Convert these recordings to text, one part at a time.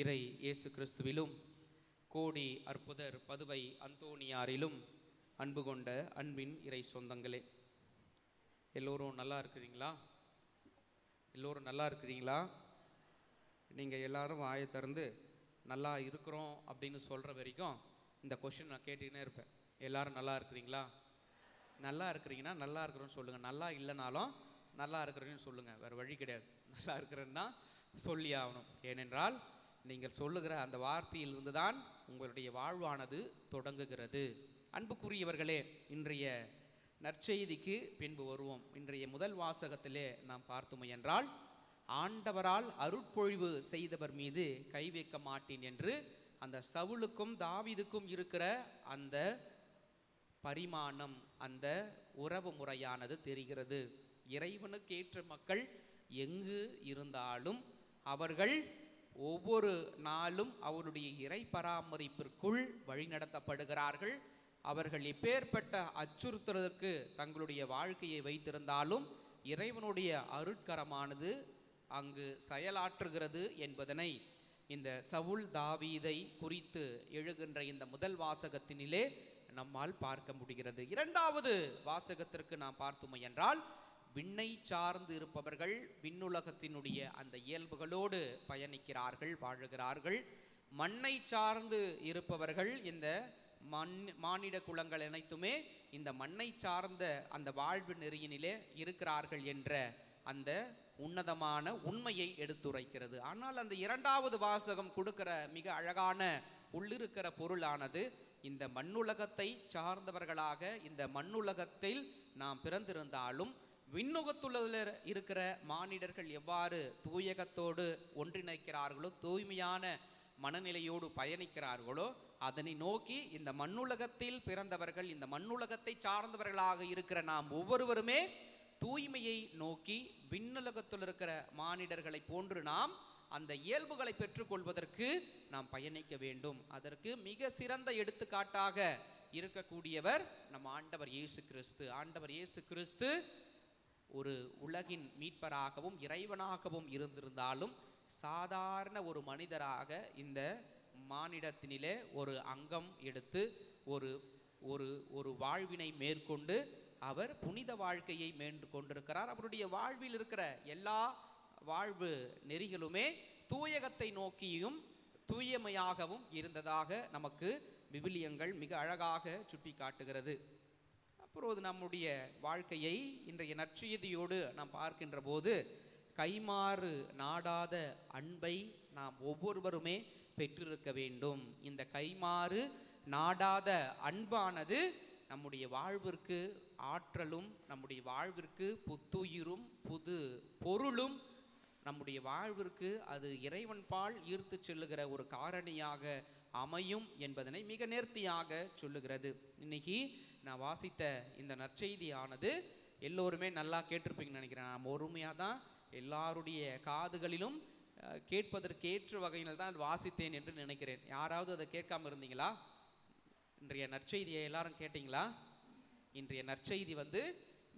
இறை இயேசு கிறிஸ்துவிலும் கோடி அற்புதர் பதுவை அந்தோணியாரிலும் அன்பு கொண்ட அன்பின் இறை சொந்தங்களே. எல்லோரும் நல்லா இருக்கிறீங்களா? எல்லோரும் நல்லா இருக்கிறீங்களா? நீங்கள் எல்லாரும் வாயை திறந்து நல்லா இருக்கிறோம் அப்படின்னு சொல்கிற வரைக்கும் இந்த கொஷின் நான் கேட்டுக்கினே இருப்பேன். எல்லாரும் நல்லா இருக்கிறீங்களா? நல்லா இருக்கிறீங்கன்னா நல்லா இருக்கிறோன்னு சொல்லுங்கள் நல்லா இல்லைனாலும் நல்லா இருக்கிறேன்னு சொல்லுங்கள் வேறு வழி கிடையாது. நல்லா இருக்கிறேன்னு தான் சொல்லி ஆகணும். ஏனென்றால் நீங்கள் சொல்லுகிற அந்த வார்த்தையிலிருந்து தான் உங்களுடைய வாழ்வானது தொடங்குகிறது. அன்புக்குரியவர்களே இன்றைய நற்செய்திக்கு பின்பு வருவோம். இன்றைய முதல் வாசகத்திலே நாம் பார்த்தோம் என்றால் ஆண்டவரால் அருட்பொழிவு செய்தவர் மீது கை வைக்க மாட்டேன் என்று அந்த சவுளுக்கும் தாவிதுக்கும் இருக்கிற அந்த பரிமாணம் அந்த உறவு முறையானது தெரிகிறது. இறைவனுக்கு ஏற்ற மக்கள் எங்கு இருந்தாலும் அவர்கள் ஒவ்வொரு நாளும் அவருடைய இறை பராமரிப்பிற்குள் வழிநடத்தப்படுகிறார்கள். அவர்கள் இப்பேற்பட்ட அச்சுறுத்துறதற்கு தங்களுடைய வாழ்க்கையை வைத்திருந்தாலும் இறைவனுடைய அருட்கரமானது அங்கு செயலாற்றுகிறது என்பதனை இந்த சவுல் தாவீதை குறித்து எழுகின்ற இந்த முதல் வாசகத்தினிலே நம்மால் பார்க்க முடிகிறது. இரண்டாவது வாசகத்திற்கு நாம் பார்த்தோம் என்றால் விண்ணை சார்ந்து இருப்பவர்கள் விண்ணுலகத்தினுடைய அந்த இயல்புகளோடு பயணிக்கிறார்கள் வாழுகிறார்கள். மண்ணை சார்ந்து இருப்பவர்கள் இந்த மண் மானிட குலங்கள் அனைத்துமே இந்த மண்ணை சார்ந்த அந்த வாழ்வு நெறியினிலே இருக்கிறார்கள் என்ற அந்த உன்னதமான உண்மையை எடுத்துரைக்கிறது. ஆனால் அந்த இரண்டாவது வாசகம் கொடுக்கிற மிக அழகான உள்ளிருக்கிற பொருளானது இந்த மண்ணுலகத்தை சார்ந்தவர்களாக இந்த மண்ணுலகத்தில் நாம் பிறந்திருந்தாலும் விண்ணுகத்துள்ளதில் இருக்கிற மானிடர்கள் எவ்வாறு தூயகத்தோடு ஒன்றிணைக்கிறார்களோ தூய்மையான மனநிலையோடு பயணிக்கிறார்களோ அதனை நோக்கி இந்த மண்ணுலகத்தில் பிறந்தவர்கள் இந்த மண்ணுலகத்தை சார்ந்தவர்களாக இருக்கிற நாம் ஒவ்வொருவருமே தூய்மையை நோக்கி விண்ணுலகத்தில் இருக்கிற மானிடர்களை போன்று நாம் அந்த இயல்புகளை பெற்றுக்கொள்வதற்கு நாம் பயணிக்க வேண்டும். அதற்கு மிக சிறந்த எடுத்துக்காட்டாக இருக்கக்கூடியவர் நம் ஆண்டவர் இயேசு கிறிஸ்து. ஆண்டவர் இயேசு கிறிஸ்து ஒரு உலகின் மீட்பராகவும் இறைவனாகவும் இருந்திருந்தாலும் சாதாரண ஒரு மனிதராக இந்த மானிடத்தினிலே ஒரு அங்கம் எடுத்து ஒரு ஒரு ஒரு வாழ்வினை மேற்கொண்டு அவர் புனித வாழ்க்கையை மேற்கொண்டிருக்கிறார் கொண்டிருக்கிறார். அவருடைய வாழ்வில் இருக்கிற எல்லா வாழ்வு நெறிகளுமே தூயகத்தை நோக்கியும் தூயமையாகவும் இருந்ததாக நமக்கு விவிலியங்கள் மிக அழகாக சுட்டி காட்டுகிறது அப்போது நம்முடைய வாழ்க்கையை இன்றைய நற்செய்தியோடு நாம் பார்க்கின்ற போது கைமாறு நாடாத அன்பை நாம் ஒவ்வொருவருமே பெற்றிருக்க வேண்டும். இந்த கைமாறு நாடாத அன்பானது நம்முடைய வாழ்விற்கு ஆற்றலும் நம்முடைய வாழ்விற்கு புத்துயிரும் புது பொருளும் நம்முடைய வாழ்விற்கு அது இறைவன் பால் ஈர்த்து செல்லுகிற ஒரு காரணியாக அமையும் என்பதனை மிக நேர்த்தியாக சொல்லுகிறது. இன்னைக்கு நான் வாசித்த இந்த நற்செய்தியானது எல்லோருமே நல்லா கேட்டிருப்பீங்கன்னு நினைக்கிறேன். நாம் ஒருமையாக தான் எல்லாருடைய காதுகளிலும் கேட்பதற்கு ஏற்ற வகையில் தான் வாசித்தேன் என்று நினைக்கிறேன். யாராவது அதை கேட்காம இருந்தீங்களா? இன்றைய நற்செய்தியை எல்லாரும் கேட்டீங்களா? இன்றைய நற்செய்தி வந்து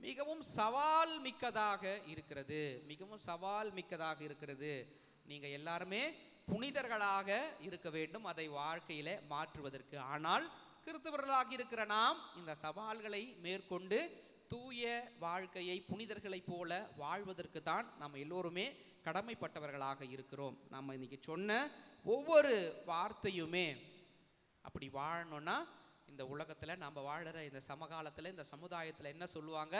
மிகவும் சவால் மிக்கதாக இருக்கிறது. மிகவும் சவால் மிக்கதாக இருக்கிறது. நீங்க எல்லாருமே புனிதர்களாக இருக்க வேண்டும் அதை வாழ்க்கையில மாற்றுவதற்கு. ஆனால் கிறிஸ்தவர்களாக இருக்கிற நாம் இந்த சவால்களை மேற்கொண்டு தூய வாழ்க்கையை புனிதர்களைப் போல வாழ்வதற்கு தான் நம்ம எல்லோருமே கடமைப்பட்டவர்களாக இருக்கிறோம். நம்ம இன்னைக்கு சொன்ன ஒவ்வொரு வார்த்தையுமே அப்படி வாழணும்னா இந்த உலகத்தில் நம்ம வாழ்கிற இந்த சமகாலத்தில் இந்த சமுதாயத்தில் என்ன சொல்லுவாங்க?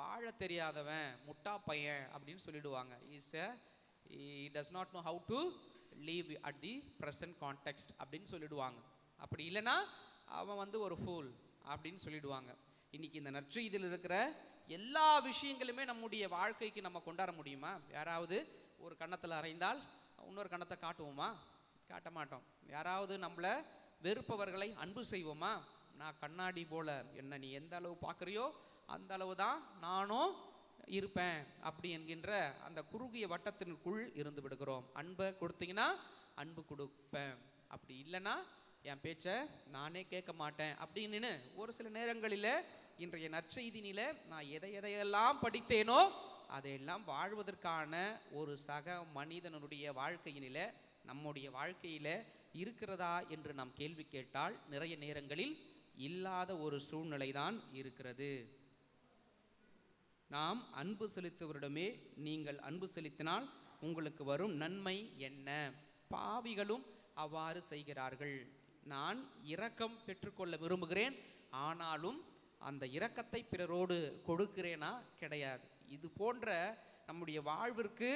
வாழ தெரியாதவன் முட்டா பையன் அப்படின்னு சொல்லிடுவாங்க. Is does not know how to live at the present contact அப்படின்னு சொல்லிடுவாங்க. அப்படி இல்லைன்னா அவன் வந்து ஒரு ஃபூல் அப்படின்னு சொல்லிடுவாங்க. இன்னைக்கு இந்த நற்செய்தியில் இருக்கிற எல்லா விஷயங்களுமே நம்முடைய வாழ்க்கைக்கு நம்ம கொண்டாட முடியுமா? யாராவது ஒரு கன்னத்தில் அறைந்தால் இன்னொரு கன்னத்தை காட்டுவோமா? காட்ட மாட்டோம். யாராவது நம்மளை வெறுப்பவர்களை அன்பு செய்வோமா? நான் கண்ணாடி போல. என்ன நீ எந்த அளவு பார்க்குறியோ அந்த அளவு தான் நானும் இருப்பேன் அப்படி என்கின்ற அந்த குறுகிய வட்டத்தினுக்குள் இருந்து விடுகிறோம். அன்பை கொடுத்தீங்கன்னா அன்பு கொடுப்பேன். அப்படி இல்லைன்னா என் பேச்சை நானே கேட்க மாட்டேன். அப்படின்னு ஒரு சில நேரங்களில் இன்றைய நற்செய்தினில நான் எதை எதையெல்லாம் படித்தேனோ அதையெல்லாம் வாழ்வதற்கான ஒரு சக மனிதனுடைய வாழ்க்கையினில நம்முடைய வாழ்க்கையில் இருக்கிறதா என்று நாம் கேள்வி கேட்டால் நிறைய நேரங்களில் இல்லாத ஒரு சூழ்நிலை தான் இருக்கிறது. நாம் அன்பு செலுத்துவரிடமே நீங்கள் அன்பு செலுத்தினால் உங்களுக்கு வரும் நன்மை என்ன? பாவிகளும் அவ்வாறு செய்கிறார்கள். நான் இரக்கம் பெற்றுக்கொள்ள விரும்புகிறேன். ஆனாலும் அந்த இரக்கத்தை பிறரோடு கொடுக்கிறேனா கிடையாது. இது போன்ற நம்முடைய வாழ்விற்கு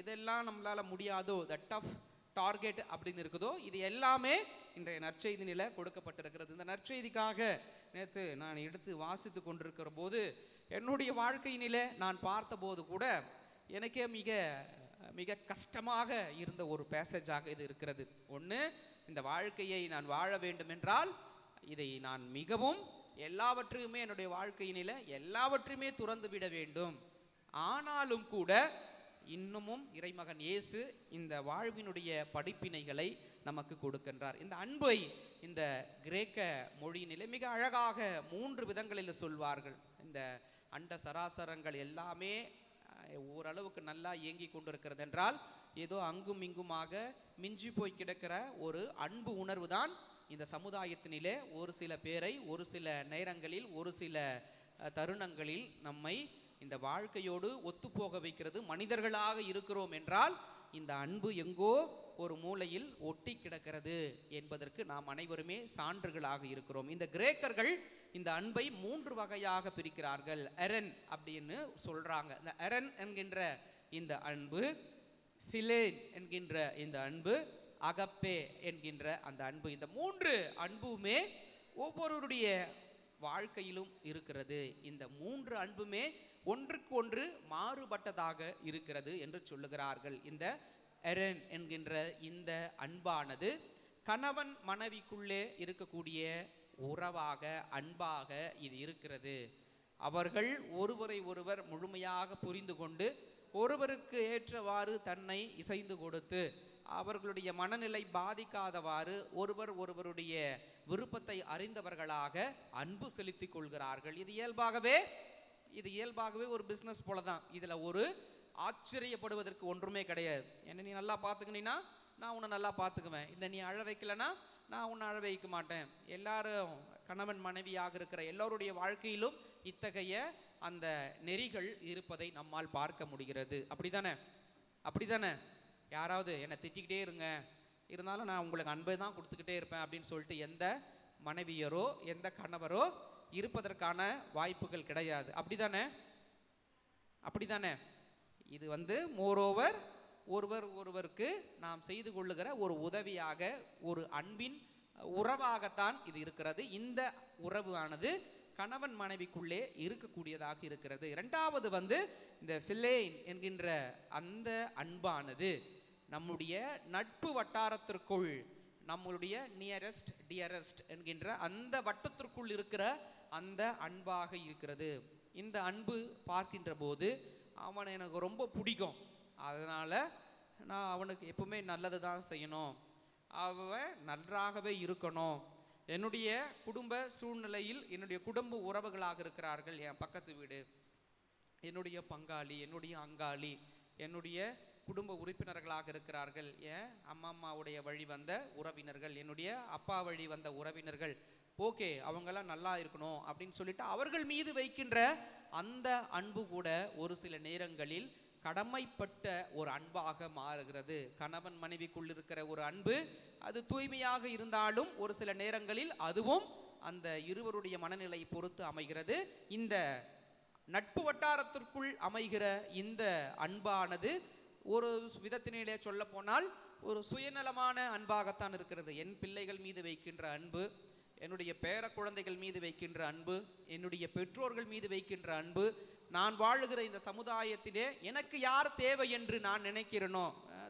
எதெல்லாம் நம்மளால முடியாதோ த டஃப் டார்கெட் அப்படின்னு இருக்குதோ இது எல்லாமே இன்றைய நற்செய்தி நிலை கொடுக்கப்பட்டிருக்கிறது. இந்த நற்செய்திக்காக நேற்று நான் எடுத்து வாசித்து கொண்டிருக்கிற போது என்னுடைய வாழ்க்கையினில நான் பார்த்தபோது கூட எனக்கே மிக மிக கஷ்டமாக இருந்த ஒரு பேசேஜாக இது இருக்கிறது. ஒன்று இந்த வாழ்க்கையை நான் வாழ வேண்டும் என்றால் இதை நான் மிகவும் எல்லாவற்றையுமே என்னுடைய வாழ்க்கையினில எல்லாவற்றையுமே துறந்து விட வேண்டும். ஆனாலும் கூட இன்னமும் இறைமகன் இயேசு இந்த வாழ்வினுடைய படிப்பினைகளை நமக்கு கொடுக்கின்றார். இந்த அன்பை இந்த கிரேக்க மொழியினிலே மிக அழகாக மூன்று விதங்களில் சொல்வார்கள். இந்த அண்ட சராசரங்கள் எல்லாமே ஓரளவுக்கு நல்லா இயங்கி கொண்டிருக்கிறது என்றால் ஏதோ அங்கும் இங்குமாக மிஞ்சி போய் கிடக்கிற ஒரு அன்பு உணர்வு தான் இந்த சமுதாயத்தினிலே ஒரு சில பேரை ஒரு சில நேரங்களில் ஒரு சில தருணங்களில் நம்மை இந்த வாழ்க்கையோடு ஒத்துப்போக வைக்கிறது மனிதர்களாக இருக்கிறோம் என்றால் இந்த அன்பு எங்கோ ஒரு மூலையில் ஒட்டி கிடக்கிறது என்பதற்கு நாம் அனைவருமே சான்றுகளாக இருக்கிறோம். இந்த கிரேக்கர்கள் இந்த அன்பை மூன்று வகையாக பிரிக்கிறார்கள். எரன் அப்படின்னு சொல்றாங்க. இந்த எரன் என்கின்ற இந்த அன்பு ஃபிலேன் என்கின்ற இந்த அன்பு அகப்பே என்கின்ற அந்த அன்பு. இந்த மூன்று அன்புமே ஒவ்வொருவருடைய வாழ்க்கையிலும் இருக்கிறது. இந்த மூன்று அன்புமே ஒன்றுக்கு ஒன்று மாறுபட்டதாக இருக்கிறது என்று சொல்லுகிறார்கள். இந்த எரன் என்கின்ற இந்த அன்பானது கணவன் மனைவிக்குள்ளே இருக்கக்கூடிய உறவாக அன்பாக இது இருக்கிறது. அவர்கள் ஒருவரை ஒருவர் முழுமையாக புரிந்து கொண்டு ஒருவருக்கு ஏற்றவாறு தன்னை இசைந்து கொடுத்து அவர்களுடைய மனநிலை பாதிக்காதவாறு ஒருவர் ஒருவருடைய விருப்பத்தை அறிந்தவர்களாக அன்பு செலுத்திக் கொள்கிறார்கள். இது இயல்பாகவே இது இயல்பாகவே ஒரு பிஸ்னஸ் போல தான் இதில் ஒரு ஆச்சரியப்படுவதற்கு ஒன்றுமே கிடையாது. என்ன நீ நல்லா பார்த்துக்கினீன்னா நான் உன்னை நல்லா பார்த்துக்குவேன். இல்லை நீ அழ வைக்கலன்னா நான் உன்னை அழ வைக்க மாட்டேன். எல்லாரும் கணவன் மனைவியாக இருக்கிற எல்லோருடைய வாழ்க்கையிலும் இத்தகைய அந்த நெறிகள் இருப்பதை நம்மால் பார்க்க முடிகிறது. அப்படிதானே? அப்படிதானே? யாராவது என்னை திட்டிக்கிட்டே இருங்க. இருந்தாலும் நான் உங்களுக்கு அன்பை தான் கொடுத்துக்கிட்டே இருப்பேன் அப்படின்னு சொல்லிட்டு எந்த மனைவியரோ எந்த கணவரோ இருப்பதற்கான வாய்ப்புகள் கிடையாது. அப்படிதானே? அப்படிதானே? இது வந்து மோரோவர் ஒருவர் ஒருவருக்கு நாம் செய்து கொள்ளுகிற ஒரு உதவியாக ஒரு அன்பின் உறவாகத்தான் இது இருக்கிறது. இந்த உறவு ஆனது கணவன் மனைவிக்குள்ளே இருக்கக்கூடியதாக இருக்கிறது. இரண்டாவது வந்து இந்த ஃபிலேன் என்கின்ற அந்த அன்பானது நம்முடைய நட்பு வட்டாரத்திற்குள் நம்மளுடைய நியரஸ்ட் டியரஸ்ட் என்கின்ற அந்த வட்டத்திற்குள் இருக்கிற அந்த அன்பாக இருக்கிறது. இந்த அன்பு பார்க்கின்ற போது அவனை எனக்கு ரொம்ப பிடிக்கும். அதனால் நான் அவனுக்கு எப்பவுமே நல்லது தான் செய்யணும். அவன் நன்றாகவே இருக்கணும். என்னுடைய குடும்ப சூழ்நிலையில் என்னுடைய குடும்ப உறவுகளாக இருக்கிறார்கள். என் பக்கத்து வீடு என்னுடைய பங்காளி என்னுடைய அங்காளி என்னுடைய குடும்ப உறுப்பினர்களாக இருக்கிறார்கள். என் அம்மா அம்மாவுடைய வழி வந்த உறவினர்கள் என்னுடைய அப்பா வழி வந்த உறவினர்கள் ஓகே அவங்கெல்லாம் நல்லா இருக்கணும் அப்படின்னு சொல்லிட்டு அவர்கள் மீது வைக்கின்ற அந்த அன்பு கூட ஒரு சில நேரங்களில் கடமைப்பட்ட ஒரு அன்பாக மாறுகிறது. கணவன் மனைவிக்குள் இருக்கிற ஒரு அன்பு அது தூய்மையாக இருந்தாலும் ஒரு சில நேரங்களில் அதுவும் அந்த இருவருடைய மனநிலை பொறுத்து அமைகிறது. இந்த நட்பு வட்டாரத்திற்குள் அமைகிற இந்த அன்பானது ஒரு விதத்தினிலே சொல்ல போனால் ஒரு சுயநலமான அன்பாகத்தான் இருக்கிறது. என் பிள்ளைகள் மீது வைக்கின்ற அன்பு என்னுடைய பேர குழந்தைகள் மீது வைக்கின்ற அன்பு என்னுடைய பெற்றோர்கள் மீது வைக்கின்ற அன்பு நான் வாழுகிற இந்த சமுதாயத்திலே எனக்கு யார் தேவை என்று நான் நினைக்கிறேனோ?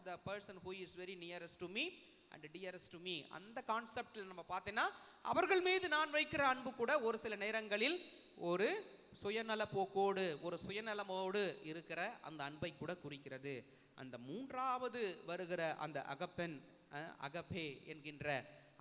The person who is very nearest to me and dearest to me அந்த கான்செப்டில் நம்ம பார்த்தீங்கன்னா அவர்கள் மீது நான் வைக்கிற அன்பு கூட ஒரு சில நேரங்களில் ஒரு சுயநல போக்கோடு ஒரு சுயநலமோடு இருக்கிற அந்த அன்பை கூட குறிக்கிறது. அந்த மூன்றாவது வருகிற அந்த அகப்பென் அகபே என்கின்ற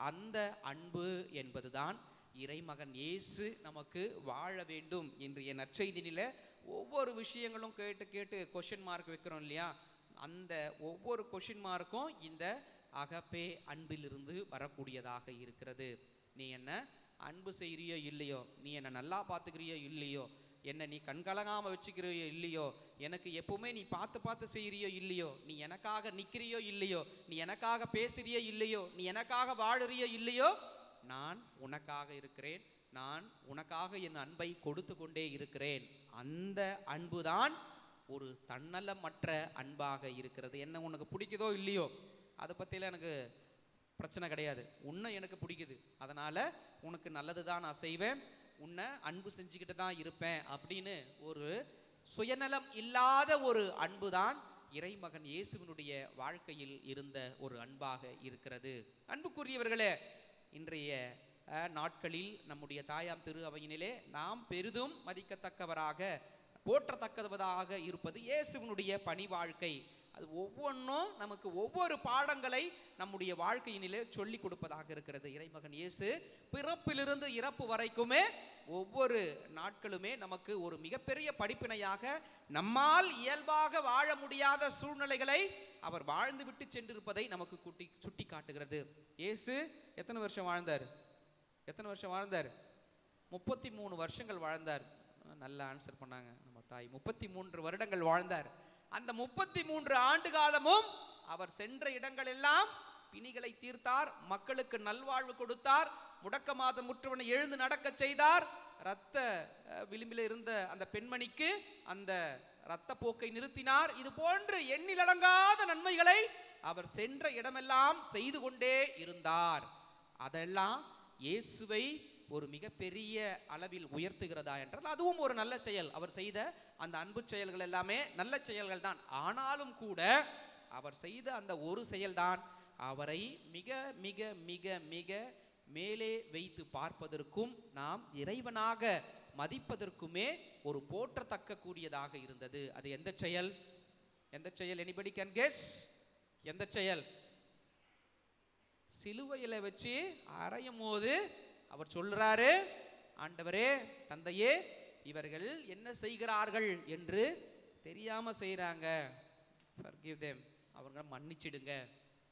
அந்த அன்பு என்பதுதான் இறைமகன் இயேசு நமக்கு வாழ வேண்டும் என்று என் நற்செய்தினில ஒவ்வொரு விஷயங்களும் கேட்டு கேட்டு கொஷின் மார்க் வைக்கிறோம் இல்லையா? அந்த ஒவ்வொரு கொஷின் மார்க்கும் இந்த அகப்பே அன்பிலிருந்து வரக்கூடியதாக இருக்கிறது. நீ என்ன அன்பு செய்கிறியோ இல்லையோ? நீ என்னை நல்லா பார்த்துக்கிறியோ இல்லையோ? என்னை நீ கண்கலங்காமல் வச்சுக்கிறியோ இல்லையோ? எனக்கு எப்பவுமே நீ பார்த்து பார்த்து செய்கிறியோ இல்லையோ? நீ எனக்காக நிற்கிறியோ இல்லையோ? நீ எனக்காக பேசுகிறியோ இல்லையோ? நீ எனக்காக வாழுறியோ இல்லையோ? நான் உனக்காக இருக்கிறேன். நான் உனக்காக என் அன்பை கொடுத்து கொண்டே இருக்கிறேன். அந்த அன்பு தான் ஒரு தன்னலமற்ற அன்பாக இருக்கிறது. என்ன உனக்கு பிடிக்குதோ இல்லையோ அதை பற்றிலாம் எனக்கு பிரச்சனை கிடையாது. உன்னை எனக்கு பிடிக்குது. அதனால் உனக்கு நல்லது தான் நான் செய்வேன். உன்னை அன்பு செஞ்சுக்கிட்டு தான் இருப்பேன் அப்படின்னு ஒரு சுயநலம் இல்லாத ஒரு அன்பு தான் இறைமகன் இயேசுவினுடைய வாழ்க்கையில் இருந்த ஒரு அன்பாக இருக்கிறது. அன்புக்குரியவர்களே இன்றைய நாட்களில் நம்முடைய தாயாம் திரு அவையினிலே நாம் பெரிதும் மதிக்கத்தக்கவராக போற்றத்தக்கவதாக இருப்பது இயேசுவினுடைய பணி வாழ்க்கை. அது ஒவ்வொன்றும் நமக்கு ஒவ்வொரு பாடங்களை நம்முடைய வாழ்க்கையினிலே சொல்லி கொடுப்பதாக இருக்கிறது. இறைமகன் இயேசு பிறப்பிலிருந்து இறப்பு வரைக்குமே ஒவ்வொரு நாட்களுமே நமக்கு ஒரு மிகப்பெரிய படிப்பினையாக நம்மால் இயல்பாக வாழ முடியாத சூழ்நிலைகளை அவர் வாழ்ந்து விட்டு சென்றிருப்பதை நமக்கு குட்டி சுட்டி காட்டுகிறது இயேசு எத்தனை வருஷம் வாழ்ந்தார்? எத்தனை வருஷம் வாழ்ந்தார்? முப்பத்தி மூணு வருஷங்கள் வாழ்ந்தார். நல்லா ஆன்சர் பண்ணாங்க நம்ம தாய். முப்பத்தி மூன்று வருடங்கள் வாழ்ந்தார். அந்த முப்பத்தி மூன்று ஆண்டு காலமும் அவர் சென்ற இடங்கள் எல்லாம் பிணிகளை தீர்த்தார் மக்களுக்கு நல்வாழ்வு கொடுத்தார் முடக்கமாத முற்றவனை எழுந்து நடக்கச் செய்தார். இரத்த விளிம்பில் இருந்த அந்த பெண்மணிக்கு அந்த இரத்த போக்கை நிறுத்தினார். இது போன்று எண்ணிலடங்காத நன்மைகளை அவர் சென்ற இடமெல்லாம் செய்து கொண்டே இருந்தார். அதெல்லாம் இயேசுவை ஒரு மிகப்பெரிய அளவில் உயர்த்துகிறதா என்றால் அதுவும் ஒரு நல்ல செயல். அவர் செய்த அந்த அன்பு செயல்கள் எல்லாமே நல்ல செயல்கள் தான் ஆனாலும் கூட அவர் செய்த அந்த ஒரு செயல்தான் அவரை மிக மிக மிக மிக மேலே வைத்து பார்ப்பதற்கும் நாம் இறைவனாக மதிப்பதற்குமே ஒரு போற்றத்தக்க கூடியதாக இருந்தது. அது எந்த செயல்? எந்த செயல்? எனிபடி கேன் கெஸ் எந்த செயல்? சிலுவையில வச்சு அறையும் போது அவர் சொல்றாரு ஆண்டவரே தந்தையே இவர்கள் என்ன செய்கிறார்கள்? என்று தெரியாம செய்கிறாங்க forgive அவங்க மன்னிச்சிடுங்க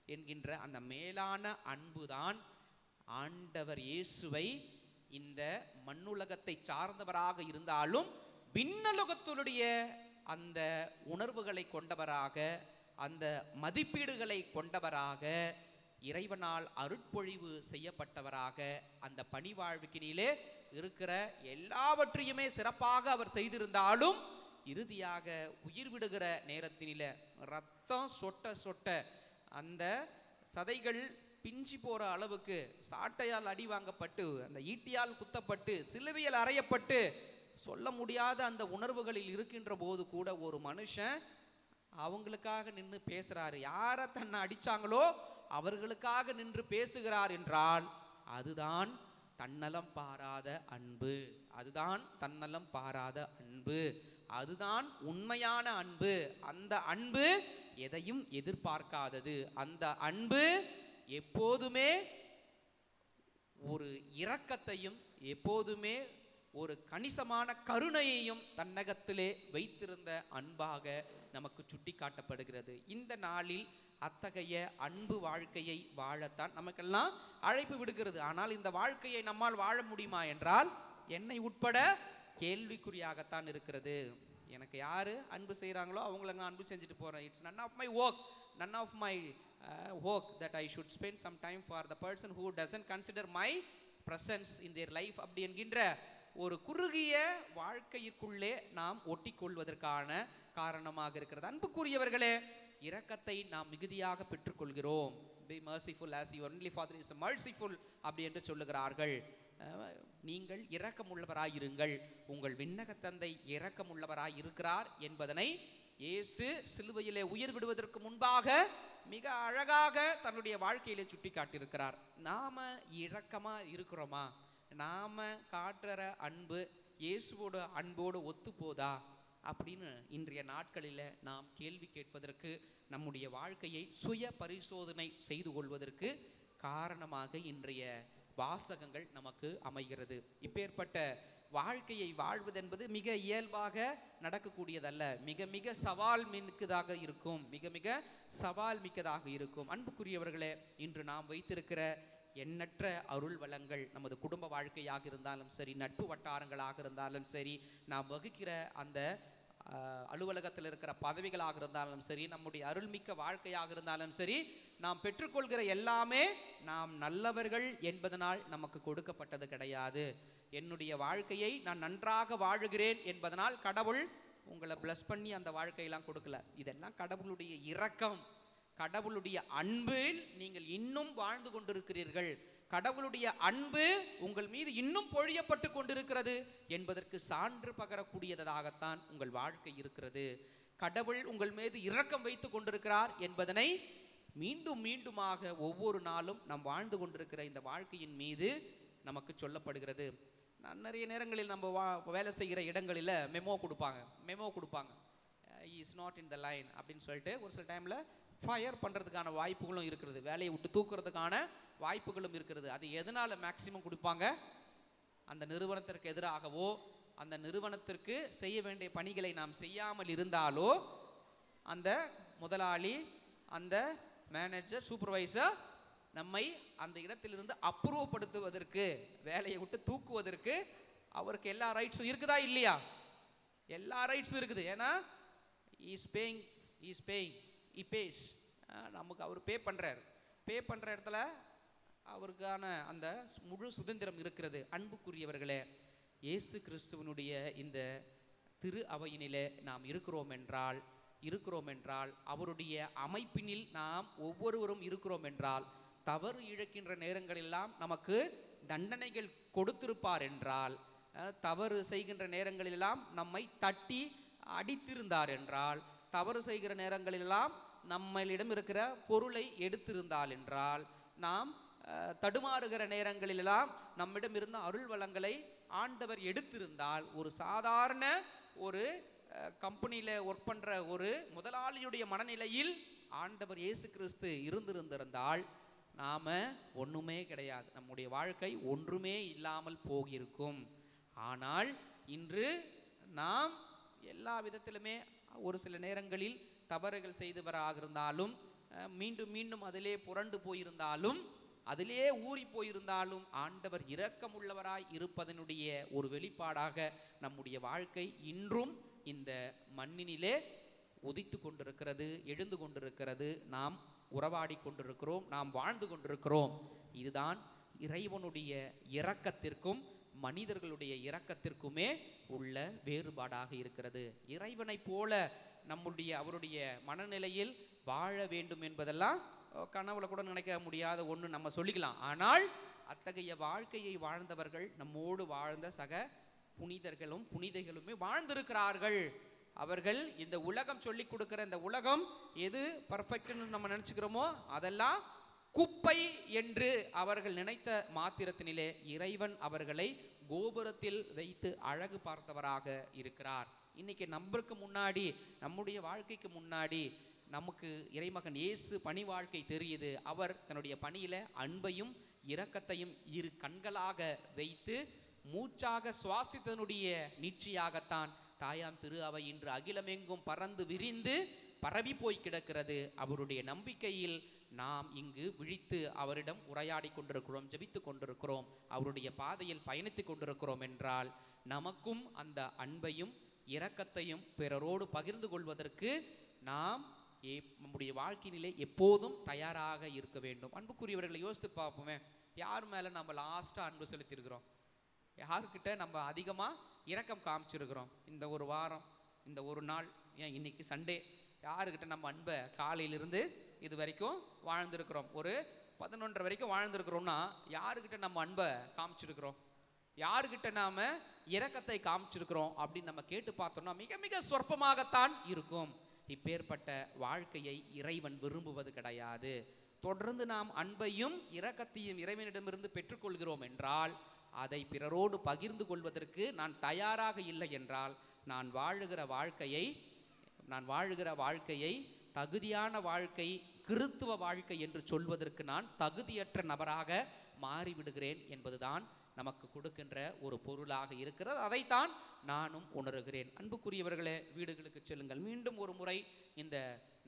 என்கின்ற அந்த மேலான அன்புதான் ஆண்டவர் இயேசுவை இந்த மண்ணுலகத்தை சார்ந்தவராக இருந்தாலும் பின்னலுகத்தினுடைய அந்த உணர்வுகளை கொண்டவராக அந்த மதிப்பீடுகளை கொண்டவராக இறைவனால் அருட்பொழிவு செய்யப்பட்டவராக அந்த பணிவாழ்வுக்கினிலே இருக்கிற எல்லாவற்றையுமே சிறப்பாக அவர் செய்திருந்தாலும் இறுதியாக உயிர் விடுகிற நேரத்தினில ரத்தம் சொட்ட சொட்ட அந்த சதைகள் பிஞ்சி போற அளவுக்கு சாட்டையால் அடி வாங்கப்பட்டு அந்த ஈட்டியால் குத்தப்பட்டு சிலுவையில் அறையப்பட்டு சொல்ல முடியாத அந்த உணர்வுகளில் இருக்கின்ற போது கூட ஒரு மனுஷன் அவங்களுக்காக நின்று பேசுறாரு. யாரை தன்னை அடிச்சாங்களோ அவர்களுக்காக நின்று பேசுகிறார் என்றால் அதுதான் தன்னலம் பாராத அன்பு. அதுதான் தன்னலம் பாராத அன்பு. அதுதான் உண்மையான அன்பு. அந்த அன்பு எதையும் எதிர்பார்க்காதது. அந்த அன்பு எப்போதுமே ஒரு இரக்கத்தையும் எப்போதுமே ஒரு கணிசமான கருணையையும் தன்னகத்திலே வைத்திருந்த அன்பாக நமக்கு சுட்டி காட்டப்படுகிறது இந்த நாளில் அத்தகைய அன்பு வாழ்க்கையை வாழத்தான் நமக்கெல்லாம் அழைப்பு விடுகிறது. ஆனால் இந்த வாழ்க்கையை நம்மால் வாழ முடியுமா என்றால் என்னை உட்பட கேள்விக்குறியாகத்தான் இருக்கிறது. எனக்கு யார் அன்பு செய்கிறாங்களோ அவங்கள நான் அன்பு செஞ்சுட்டு போகிறேன் it's none of my work none of my work that I should spend some time for the person who doesn't consider my presence in their life அப்படி என்கின்ற ஒரு குறுகிய வாழ்க்கையிற்குள்ளே நாம் ஒட்டிக்கொள்வதற்கான காரணமாக இருக்கிறது. அன்புக்குரியவர்களே இரக்கத்தை நாம் மிகுதியாக பெற்றுக்கொள்கிறோம். Be merciful as your only father is merciful அப்படி என்று சொல்லுகிறார்கள். நீங்கள் இரக்கமுள்ளவராய் இருங்கள். உங்கள் விண்ணக தந்தை இரக்கமுள்ளவராய் இருக்கிறார் என்பதனை இயேசு சிலுவையிலே உயிர் விடுவதற்கு முன்பாக மிக அழகாக தன்னுடைய வாழ்க்கையிலே சுட்டி காட்டியிருக்கிறார் நாம இரக்கமா இருக்கிறோமா? நாம காட்டுற அன்பு இயேசுவோட அன்போடு ஒத்து போதா அப்படின்னு இன்றைய நாட்களில் நாம் கேள்வி கேட்பதற்கு நம்முடைய வாழ்க்கையை சுய பரிசோதனை செய்து கொள்வதற்கு காரணமாக இன்றைய வாசகங்கள் நமக்கு அமைகிறது. இப்பேற்பட்ட வாழ்க்கையை வாழ்வதென்பது மிக இயல்பாக நடக்கக்கூடியதல்ல. மிக மிக சவால் மிக்கதாக இருக்கும். மிக மிக சவால் மிக்கதாக இருக்கும். அன்புக்குரியவர்களே இன்று நாம் வைத்திருக்கிற எண்ணற்ற அருள் வளங்கள் நமது குடும்ப வாழ்க்கையாக இருந்தாலும் சரி நட்பு வட்டாரங்களாக இருந்தாலும் சரி நாம் வகுக்கிற அந்த அலுவலகத்தில் இருக்கிற பதவிகளாக இருந்தாலும் சரி நம்முடைய அருள்மிக்க வாழ்க்கையாக இருந்தாலும் சரி நாம் பெற்றுக்கொள்கிற எல்லாமே நாம் நல்லவர்கள் என்பதனால் நமக்கு கொடுக்கப்பட்டது கிடையாது. என்னுடைய வாழ்க்கையை நான் நன்றாக வாழுகிறேன் என்பதனால் கடவுள் உங்களை பிளஸ் பண்ணி அந்த வாழ்க்கையெல்லாம் கொடுக்கல. இதெல்லாம் கடவுளுடைய இரக்கம். கடவுளுடைய அன்பில் நீங்கள் இன்னும் வாழ்ந்து கொண்டிருக்கிறீர்கள். கடவுளுடைய அன்பு உங்கள் மீது இன்னும் பொழியப்பட்டு கொண்டிருக்கிறது என்பதற்கு சான்று பகரக்கூடியதாகத்தான் உங்கள் வாழ்க்கை இருக்கிறது. கடவுள் உங்கள் மீது இரக்கம் வைத்து கொண்டிருக்கிறார் என்பதனை மீண்டும் மீண்டுமாக ஒவ்வொரு நாளும் நாம் வாழ்ந்து கொண்டிருக்கிற இந்த வாழ்க்கையின் மீது நமக்கு சொல்லப்படுகிறது. நான் நிறைய நேரங்களில் நம்ம வா வேலை செய்கிற இடங்களில் மெமோ கொடுப்பாங்க. மெமோ கொடுப்பாங்க. Is not in the line அப்படின்னு சொல்லிட்டு ஒரு சில டைமில் ஃபயர் பண்ணுறதுக்கான வாய்ப்புகளும் இருக்கிறது வேலையை விட்டு தூக்குறதுக்கான வாய்ப்புகளும் இருக்கிறது அது எதனால் மேக்சிமம் கொடுப்பாங்க? அந்த நிறுவனத்திற்கு எதிராகவோ அந்த நிறுவனத்திற்கு செய்ய வேண்டிய பணிகளை நாம் செய்யாமல் இருந்தாலோ அந்த முதலாளி அந்த மேனேஜர் சூப்பர்வைசர் நம்மை அந்த இடத்திலிருந்து அப்புறப்படுத்துவதற்கு வேலையை விட்டு தூக்குவதற்கு அவருக்கு எல்லா ரைட்ஸும் இருக்குதா இல்லையா? எல்லா ரைட்ஸும் இருக்குது. ஏன்னா is paying is paying he pays நமக்கு அவர் பே பண்ணுறார் பே பண்ணுற இடத்துல அவருக்கான அந்த முழு சுதந்திரம் இருக்கிறது. அன்புக்குரியவர்களே இயேசு கிறிஸ்துவனுடைய இந்த திரு அவையினிலே நாம் இருக்கிறோம் என்றால் இருக்கிறோம் என்றால் அவருடைய அமைப்பினில் நாம் ஒவ்வொருவரும் இருக்கிறோம் என்றால் தவறு இழக்கின்ற நேரங்களெல்லாம் நமக்கு தண்டனைகள் கொடுத்திருப்பார் என்றால் தவறு செய்கின்ற நேரங்களெல்லாம் நம்மை தட்டி அடித்திருந்தார் என்றால் தவறு செய்கிற நேரங்களெல்லாம் நம்மளிடம் இருக்கிற பொருளை எடுத்திருந்தால் என்றால் நாம் தடுமாறுகிற நேரங்களிலெல்லாம் நம்மிடம் இருந்த அருள் வளங்களை ஆண்டவர் எடுத்திருந்தால் ஒரு சாதாரண ஒரு கம்பெனியில் ஒர்க் பண்ணுற ஒரு முதலாளியுடைய மனநிலையில் ஆண்டவர் இயேசு கிறிஸ்து இருந்திருந்திருந்தால் நாம ஒண்ணுமே கிடையாது. நம்முடைய வாழ்க்கை ஒன்றுமே இல்லாமல் போகிருக்கும் ஆனால் இன்று நாம் எல்லா விதத்திலுமே ஒரு சில நேரங்களில் தவறுகள் செய்தவராக இருந்தாலும் மீண்டும் மீண்டும் அதிலே புரண்டு போயிருந்தாலும் அதிலே ஊறி போயிருந்தாலும் ஆண்டவர் இரக்கமுள்ளவராய் இருப்பதனுடைய ஒரு வெளிப்பாடாக நம்முடைய வாழ்க்கை இன்றும் இந்த மண்ணினிலே உதித்து கொண்டிருக்கிறது எழுந்து கொண்டிருக்கிறது. நாம் உறவாடி கொண்டிருக்கிறோம் நாம் வாழ்ந்து கொண்டிருக்கிறோம். இதுதான் இறைவனுடைய இரக்கத்திற்கும் மனிதர்களுடைய இரக்கத்திற்குமே உள்ள வேறுபாடாக இருக்கிறது. இறைவனைப் போல நம்முடைய அவருடைய மனநிலையில் வாழ வேண்டும் என்பதெல்லாம் கனவுல கூட நினைக்க முடியாத ஒன்று நம்ம சொல்லிக்கலாம். ஆனால் அத்தகைய வாழ்க்கையை வாழ்ந்தவர்கள் நம்மோடு வாழ்ந்த சக புனிதர்களும் புனிதைகளுமே வாழ்ந்திருக்கிறார்கள். அவர்கள் இந்த உலகம் சொல்லி கொடுக்கிற இந்த உலகம் எது பர்ஃபெக்ட்னு நம்ம நினச்சிக்கிறோமோ அதெல்லாம் குப்பை என்று அவர்கள் நினைத்த மாத்திரத்தினிலே இறைவன் அவர்களை கோபுரத்தில் வைத்து அழகு பார்த்தவராக இருக்கிறார். இன்னைக்கு நம்மளுக்கு முன்னாடி நம்முடைய வாழ்க்கைக்கு முன்னாடி நமக்கு இறைமகன் இயேசு பணி வாழ்க்கை தெரியுது. அவர் தன்னுடைய பணியில அன்பையும் இரக்கத்தையும் இரு கண்களாக வைத்து மூச்சாக சுவாசித்தனுடைய நீட்சியாகத்தான் தாயாம் திரு அவை இன்று அகிலமெங்கும் பறந்து விரிந்து பரவி போய் கிடக்கிறது. அவருடைய நம்பிக்கையில் நாம் இங்கு விழித்து அவரிடம் உரையாடி கொண்டிருக்கிறோம் ஜெபித்து கொண்டிருக்கிறோம் அவருடைய பாதையில் பயணித்து கொண்டிருக்கிறோம் என்றால் நமக்கும் அந்த அன்பையும் இரக்கத்தையும் பிறரோடு பகிர்ந்து கொள்வதற்கு நாம் எ- நம்முடைய வாழ்க்கையிலே எப்போதும் தயாராக இருக்க வேண்டும். அன்புக்குரியவர்களை யோசித்து பார்ப்போமே யார் மேல நம்ம லாஸ்ட்டாக அன்பு செலுத்தியிருக்கிறோம்? யாருக்கிட்ட நம்ம அதிகமா இரக்கம் காமிச்சிருக்கிறோம்? இந்த ஒரு வாரம் இந்த ஒரு நாள் ஏன் இன்னைக்கு சண்டே யாருக்கிட்ட நம்ம அன்பை காலையிலிருந்து இது வரைக்கும் வாழ்ந்திருக்கிறோம். ஒரு பதினொன்றரை வரைக்கும் வாழ்ந்திருக்கிறோம்னா யாருக்கிட்ட நம்ம அன்பை காமிச்சிருக்கிறோம்? யாருக்கிட்ட நாம இரக்கத்தை காமிச்சிருக்கிறோம் அப்படின்னு நம்ம கேட்டு பார்த்தோம்னா மிக மிக சொற்பமாகத்தான் இருக்கும். இப்பேற்பட்ட வாழ்க்கையை இறைவன் விரும்புவது கிடையாது. தொடர்ந்து நாம் அன்பையும் இரக்கத்தையும் இறைவனிடமிருந்து பெற்றுக்கொள்கிறோம் என்றால் அதை பிறரோடு பகிர்ந்து கொள்வதற்கு நான் தயாராக இல்லை என்றால் நான் வாழுகிற வாழ்க்கையை நான் வாழுகிற வாழ்க்கையை தகுதியான வாழ்க்கை கிறித்துவ வாழ்க்கை என்று சொல்வதற்கு நான் தகுதியற்ற நபராக மாறிவிடுகிறேன் என்பதுதான் நமக்கு கொடுக்கின்ற ஒரு பொருளாக இருக்கிறது. அதைத்தான் நானும் உணர்கிறேன். அன்புக்குரியவர்களே வீடுகளுக்கு செல்லுங்கள். மீண்டும் ஒரு முறை இந்த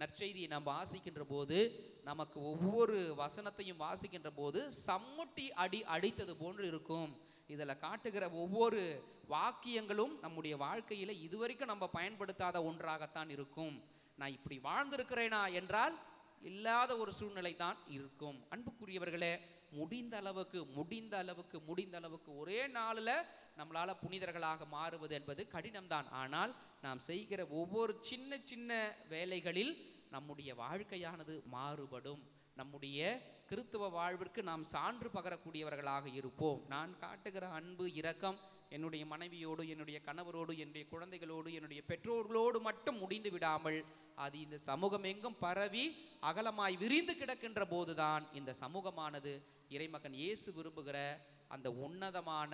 நற்செய்தியை நாம் வாசிக்கின்ற போது நமக்கு ஒவ்வொரு வசனத்தையும் வாசிக்கின்ற போது சம்முட்டி அடி அடித்தது போன்று இருக்கும். இதில் காட்டுகிற ஒவ்வொரு வாக்கியங்களும் நம்முடைய வாழ்க்கையில் இதுவரைக்கும் நம்ம பயன்படுத்தாத ஒன்றாகத்தான் இருக்கும். நான் இப்படி வாழ்ந்திருக்கிறேனா என்றால் இல்லாத ஒரு சூழ்நிலை தான் இருக்கும். அன்புக்குரியவர்களே முடிந்த அளவுக்கு முடிந்த அளவுக்கு முடிந்த அளவுக்கு ஒரே நாளில் நம்மளால புனிதர்களாக மாறுவது என்பது கடினம்தான். ஆனால் நாம் செய்கிற ஒவ்வொரு சின்ன சின்ன வேலைகளில் நம்முடைய வாழ்க்கையானது மாறுபடும். நம்முடைய கிறித்துவ வாழ்விற்கு நாம் சான்று பகரக்கூடியவர்களாக இருப்போம். நான் காட்டுகிற அன்பு இரக்கம் என்னுடைய மனைவியோடு என்னுடைய கணவரோடு என்னுடைய குழந்தைகளோடு என்னுடைய பெற்றோர்களோடு மட்டும் முடிந்து விடாமல் அது இந்த சமூகம் எங்கும் பரவி அகலமாய் விரிந்து கிடக்கின்ற போதுதான் இந்த சமூகமானது இறைமகன் இயேசு விரும்புகிற அந்த உன்னதமான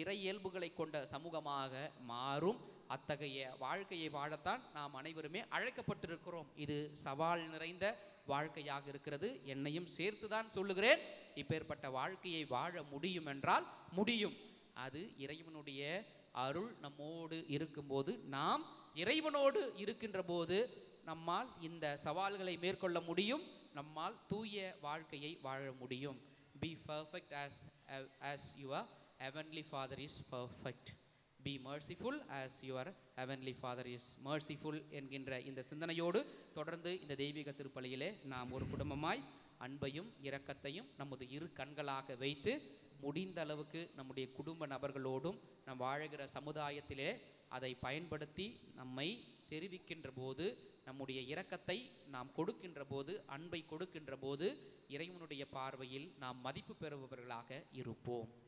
இறை இயல்புகளை கொண்ட சமூகமாக மாறும். அத்தகைய வாழ்க்கையை வாழத்தான் நாம் அனைவருமே அழைக்கப்பட்டிருக்கிறோம். இது சவால் நிறைந்த வாழ்க்கையாக இருக்கிறது. என்னையும் சேர்த்து தான் சொல்லுகிறேன். இப்பேற்பட்ட வாழ்க்கையை வாழ முடியும் என்றால் முடியும். அது இறைவனுடைய அருள் நம்மோடு இருக்கும்போது நாம் இறைவனோடு இருக்கின்ற போது நம்மால் இந்த சவால்களை மேற்கொள்ள முடியும் நம்மால் தூய வாழ்க்கையை வாழ முடியும். Be perfect as as your heavenly father is perfect be merciful as your heavenly father is merciful என்கின்ற இந்த சிந்தனையோடு தொடர்ந்து இந்த தெய்வீக திருப்பலியிலே நாம் ஒரு குடும்பமாய் அன்பையும் இரக்கத்தையும் நமது இரு கண்களாக வைத்து முடிந்த அளவுக்கு நம்முடைய குடும்ப நபர்களோடும் நம் வாழ்கிற சமுதாயத்திலே அதை பயன்படுத்தி நம்மை தெரிவிக்கின்ற போது நம்முடைய இரக்கத்தை நாம் கொடுக்கின்ற போது அன்பை கொடுக்கின்ற போது இறைவனுடைய பார்வையில் நாம் மதிப்பு பெறுபவர்களாக இருப்போம்.